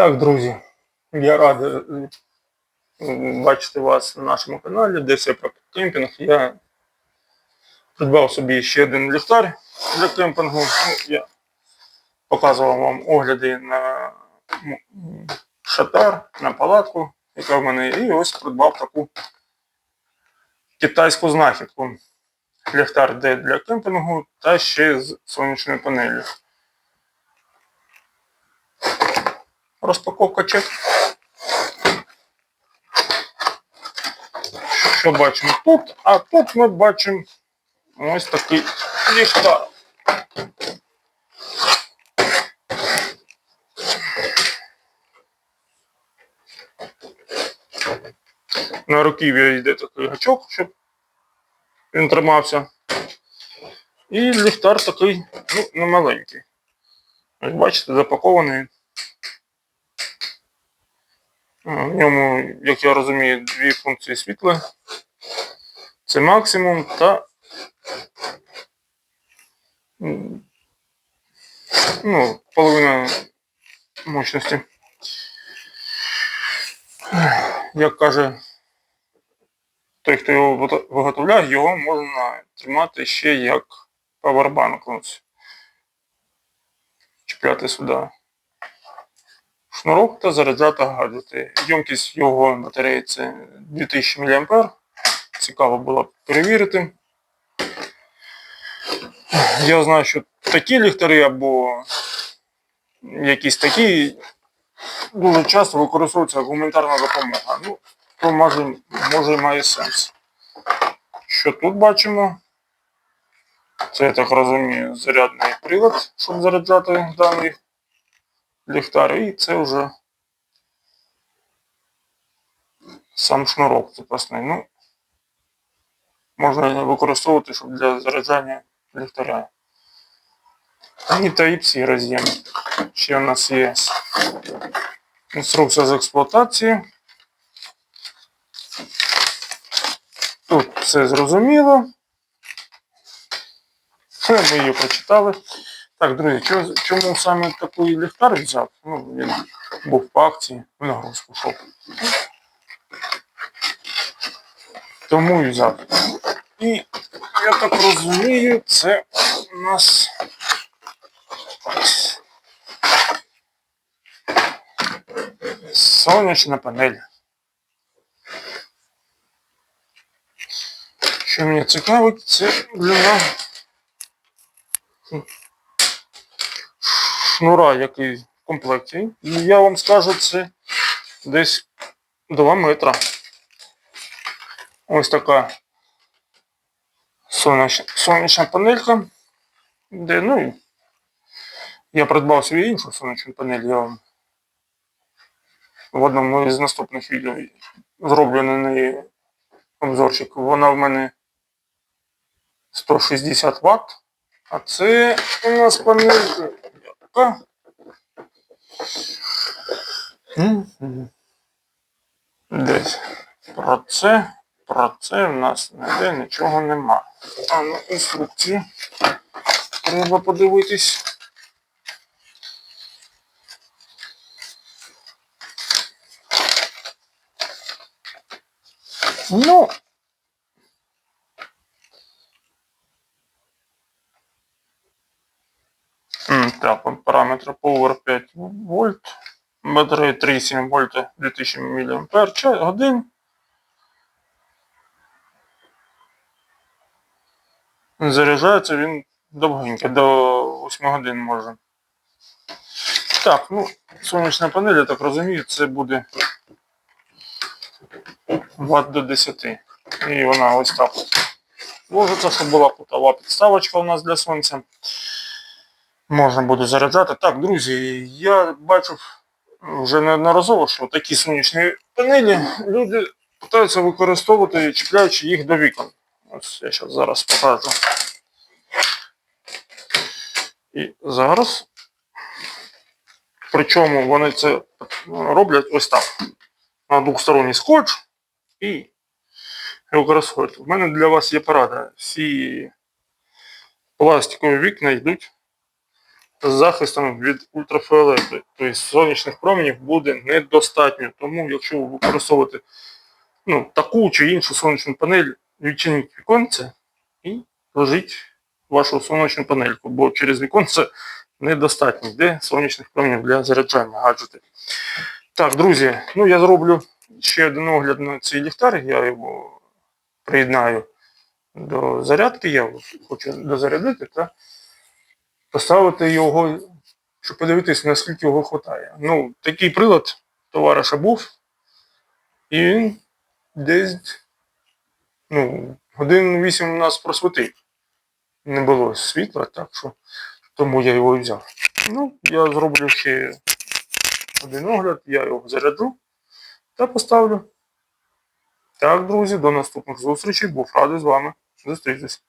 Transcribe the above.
Так, друзі, я радий бачити вас на нашому каналі, де все про кемпінг. Я придбав собі ще один ліхтар для кемпінгу. Ну, я показував вам огляди на шатар, на палатку, яка в мене. І ось придбав таку китайську знахідку. Ліхтар де для кемпінгу та ще з сонячною панелью. Розпаковка чек. Що бачимо тут? А тут ми бачимо ось такий ліхтар. На руків'я йде такий гачок, щоб він тримався. І ліхтар такий, ну, не маленький. Бачите, запакований. А, В ньому, як я розумію, дві функції світла. Це максимум та ну, половина мощності. Як каже той, хто його виготов- виготовляє, його можна тримати ще як павербанк. Чіпляти сюди шнурок та заряджати гаджети. Ємкість його батареї це 2000 мА. Цікаво було б перевірити. Я знаю, що такі ліхтари або якісь такі дуже часто використовуються як гуманітарна допомога. Ну, то може, може має сенс. Що тут бачимо? Це, я так розумію, зарядний прилад, щоб заряджати даний ліхтар, і це вже сам шнурок запасний. Ну, можна використовувати, щоб для заряджання ліхтаря. І Type-C роз'єм. Ще у нас є інструкція з експлуатації. Тут все зрозуміло. Ми її прочитали. Так, друзі, чо- чому саме такий ліхтар взяв? Ну, він був по акції, в нагрузку йшов. Тому і взяв. І я так розумію, це у нас сонячна панель. Що мені цікавить, це длина шнура, який в комплекті. І я вам скажу, це десь 2 метра. Ось така сонячна, сонячна панелька. Де, ну, я придбав собі іншу сонячну панель, я вам в одному із наступних відео зроблю на неї обзорчик. Вона в мене 160 Вт. А це у нас панелька така. Десь. Про це, про це в нас ніде нічого нема. А ну, інструкції. Треба подивитись. Ну. Так, параметри Power 5 вольт, батарея 3,7 вольта 2000 мАч годин. Заряджається він довгенько, до 8 годин може. Так, ну, сонячна панель, я так розумію, це буде Вт до 10. І вона ось так ложиться, щоб була кутова підставочка у нас для сонця. Можна буде заряджати. Так, друзі, я бачив вже неодноразово, що такі сонячні панелі люди намагаються використовувати, чіпляючи їх до вікон. Ось я зараз зараз покажу. І зараз. Причому вони це роблять ось так. На двохсторонній скотч і використовують. У мене для вас є порада. Всі пластикові вікна йдуть з захистом від ультрафіолету. Тобто сонячних променів буде недостатньо. Тому, якщо ви використовуєте ну, таку чи іншу сонячну панель, відчиніть віконце і ложіть вашу сонячну панельку, бо через віконце недостатньо йде сонячних променів для заряджання гаджетів. Так, друзі, ну я зроблю ще один огляд на цей ліхтар, я його приєднаю до зарядки, я хочу дозарядити та поставити його, щоб подивитися, наскільки його вистачає. Ну, такий прилад товариша був, і він десь ну, годин вісім у нас просвітив. Не було світла, так що тому я його і взяв. Ну, я зроблю ще один огляд, я його заряджу та поставлю. Так, друзі, до наступних зустрічей. Був радий з вами зустрітися.